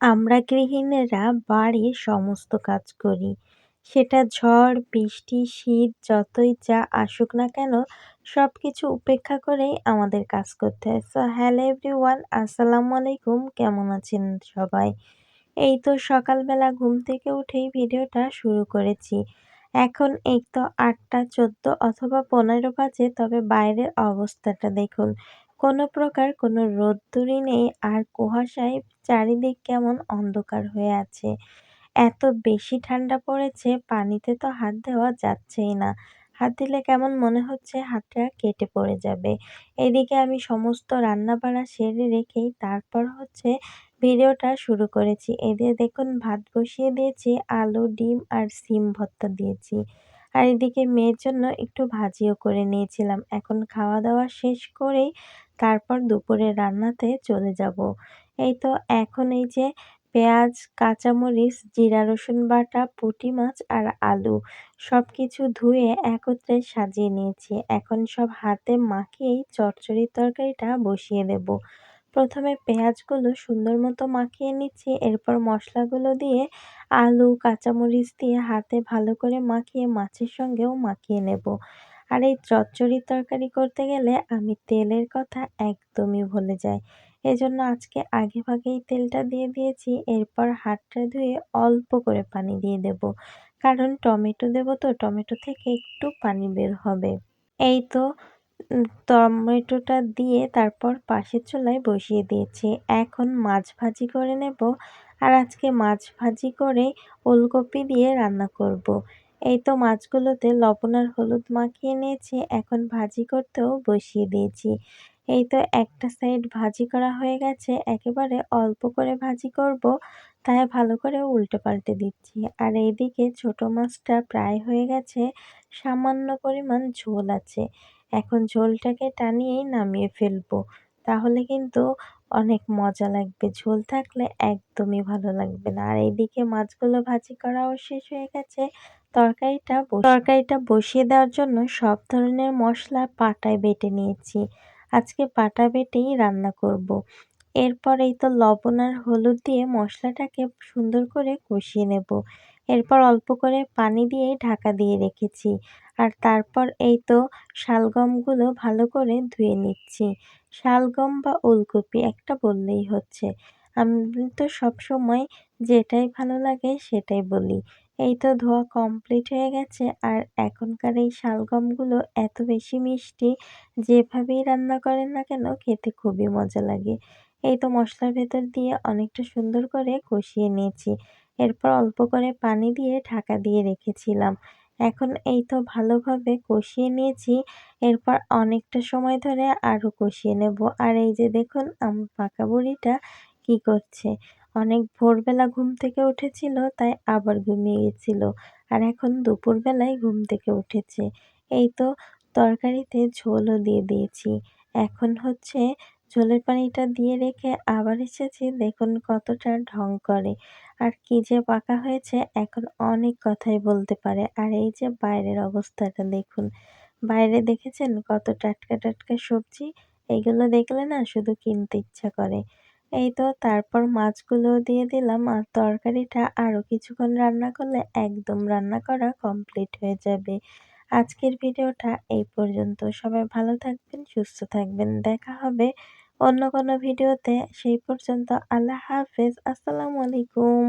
আমরা গৃহিণীরা বাড়ির সমস্ত কাজ করি। সেটা ঝড়, বৃষ্টি, শীত, যতই যা আসুক না কেন সব কিছু উপেক্ষা করেই আমাদের কাজ করতে হয়। সো হ্যালো এভরিওয়ান আসসালামু আলাইকুম, কেমন আছেন সবাই? এই তো সকালবেলা ঘুম থেকে উঠেই ভিডিওটা শুরু করেছি। এখন এই তো আটটা চোদ্দ অথবা পনেরো বাজে, তবে বাইরের অবস্থাটা দেখুন। কোনো প্রকার কোনো রোদ্দুরই নেই আর কুয়াশায় চারিদিক কেমন অন্ধকার হয়ে আছে। এত বেশি ঠান্ডা পড়েছে, পানিতে তো হাত দেওয়া যাচ্ছেই না। হাত দিলে কেমন মনে হচ্ছে হাতটা কেটে পড়ে যাবে। এদিকে আমি সমস্ত রান্না বাড়া সেরে রেখেই তারপর হচ্ছে ভিডিওটা শুরু করেছি। এদের দেখুন, ভাত বসিয়ে দিয়েছি, আলু, ডিম আর সিম ভর্তা দিয়েছি। আর এদিকে মেয়ের জন্য একটু ভাজিও করে নিয়েছিলাম। এখন খাওয়া দাওয়া শেষ করেই তারপর দুপুরে রান্নাতে চলে যাব। এই তো এখন এই যে পেঁয়াজ, কাঁচামরিচ, জিরা, রসুন বাটা, পুঁটি মাছ আর আলু সব কিছু ধুয়ে একত্রে সাজিয়ে নিয়েছি। এখন সব হাতে মাখিয়েই চচ্চড়ির তরকারিটা বসিয়ে দেব। প্রথমে পেঁয়াজগুলো সুন্দর মতো মাখিয়ে নিচ্ছি, এরপর মশলাগুলো দিয়ে আলু, কাঁচামরিচ দিয়ে হাতে ভালো করে মাখিয়ে মাছের সঙ্গেও মাখিয়ে নেব। আর এই চচ্চড়ির তরকারি করতে গেলে আমি তেলের কথা একদমই ভুলে যাই। এজন্য আজকে আগে ভাগেই তেলটা দিয়ে দিয়েছি, এরপর হাতটা ধুয়ে অল্প করে পানি দিয়ে দেব। কারণ টমেটো দেব তো, টমেটো থেকে একটু পানি বের হবে। এই তো টমেটোটা দিয়ে তারপর পাশের চুলায় বসিয়ে দিয়েছি। এখন মাছ ভাজি করে নেব। আর আজকে মাছ ভাজি করে ওলকপি দিয়ে রান্না করব। এই তো মাছগুলোতে লবণ আর হলুদ মাখিয়ে নিয়েছি, এখন ভাজি করতেও বসিয়ে দিয়েছি। এই তো একটা সাইড ভাজি করা হয়ে গেছে, একেবারে অল্প করে ভাজি করব, তাই ভালো করে উল্টে পাল্টে দিচ্ছি। আর এইদিকে ছোট মাছটা প্রায় হয়ে গেছে, সামান্য পরিমাণ ঝোল আছে। এখন ঝোলটাকে টানিয়েই নামিয়ে ফেলব, তাহলে কিন্তু অনেক মজা লাগবে। ঝোল থাকলে একদমই ভালো লাগবে না। আর এইদিকে মাছগুলো ভাজি করাও শেষ হয়ে গেছে তরকারিটা তরকারিটা বসিয়ে দেওয়ার জন্য সব ধরনের মশলা পাটায় বেটে নিয়েছি। আজকে পাটা বেটেই রান্না করব। এরপর এই তো লবণ আর হলুদ দিয়ে মশলাটাকে সুন্দর করে কষিয়ে নেব। এরপর অল্প করে পানি দিয়ে ঢাকা দিয়ে রেখেছি। আর তারপর এই তো শালগমগুলো ভালো করে ধুয়ে নিচ্ছি। শালগম বা ওলকপি একটা বললেই হচ্ছে। আমি তো সবসময় যেটাই ভালো লাগে সেটাই বলি। এই তো ধোয়া কমপ্লিট হয়ে গেছে। আর এখনকার এই শালগমগুলো এত বেশি মিষ্টি, যেভাবেই রান্না করেন না কেন খেতে খুবই মজা লাগে। এই তো মশলার ভেতর দিয়ে অনেকটা সুন্দর করে কষিয়ে নিয়েছি। এরপর অল্প করে পানি দিয়ে ঢাকা দিয়ে রেখেছিলাম। এখন এই তো ভালোভাবে কষিয়ে নিয়েছি। এরপর অনেকটা সময় ধরে আরও কষিয়ে নেব। আর এই যে দেখুন, আমার পাকা বুড়িটা কি করছে। অনেক ভোরবেলা ঘুম থেকে উঠেছিল, তাই আবার ঘুমিয়ে গেছিল। আর এখন দুপুরবেলায় ঘুম থেকে উঠেছে। এই তো তরকারিতে ঝোলও দিয়ে দিয়েছি। এখন হচ্ছে ঝোলের পানিটা দিয়ে রেখে আবার এসেছি, দেখুন কতটা ঢং করে। আর কি যে পাকা হয়েছে, এখন অনেক কথাই বলতে পারে। আর এই যে বাইরের অবস্থাটা দেখুন। বাইরে দেখেছেন কত টাটকা টাটকা সবজি? এইগুলো দেখলে না শুধু কিনতে ইচ্ছা করে। এই তো তারপর মাছগুলো দিয়ে দিলাম আর তরকারিটা আরও কিছুক্ষণ রান্না করলে একদম রান্না করা কমপ্লিট হয়ে যাবে। আজকের ভিডিওটা এই পর্যন্ত। সবাই ভালো থাকবেন, সুস্থ থাকবেন। দেখা হবে অন্য কোনো ভিডিওতে। সেই পর্যন্ত আল্লাহ হাফেজ। আসসালামু আলাইকুম।